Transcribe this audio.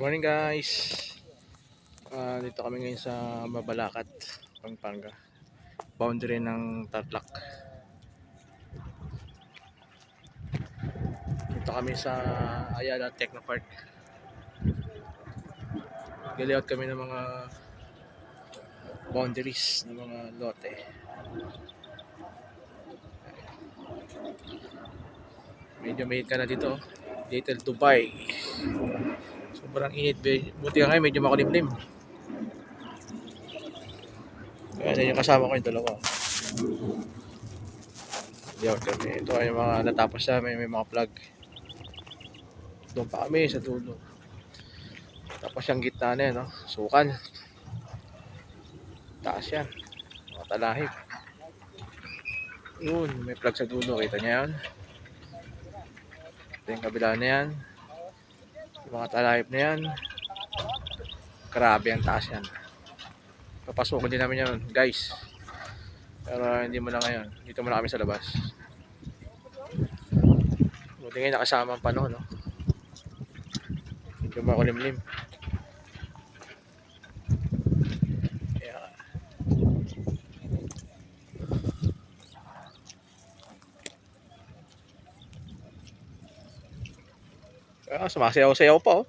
Morning guys. Ah, dito kami ngayon sa Mabalacat, Pampanga. Boundary ng Tarlac. Dito kami sa Ayala Technopark. Galayout kami ng mga boundaries ng mga lote. Medyo mahit ka na dito. Little Dubai. Sobrang init. Buti nga ngayon, medyo makulimlim. Kaya yung kasama ko yung dalawa. Yaw kami. Ito ay yung mga natapos na may, may mga plug. Doon pa kami sa dulo. Tapos yung gitna na yan, no? Sukan. Taas yan. Mga talahib. Yun, may plug sa dulo. Kita niya yan. Ito yung kabila na yan. Yung mga talahib na yan. Grabe ang taas yan. Papasukin din namin yan, guys. Pero hindi mo na ngayon. Dito muna kami sa labas. Buti ngayon nakasama ang panahon, no? Medyo makulimlim. Ah, sumasayaw-sayaw pa, oh.